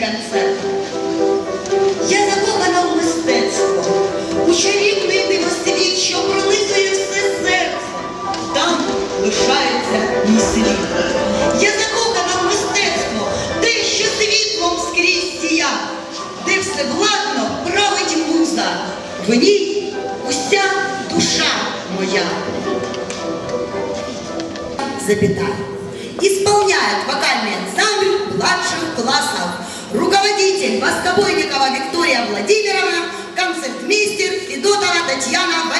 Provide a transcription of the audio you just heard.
концерт. Я закохана в мистецтво, у чарівний дивосвіт, що пронизує все серце. Там лишається мій слід. Я закохана в мистецтво, те, що світлом скрізь сія, де все владно править муза. В ній уся душа моя. Запятая. Исполняет вокальный ансамбль младших классов. Руководитель Воскобойникова Виктория Владимировна, концертмейстер Федотова Татьяна Валерьевна.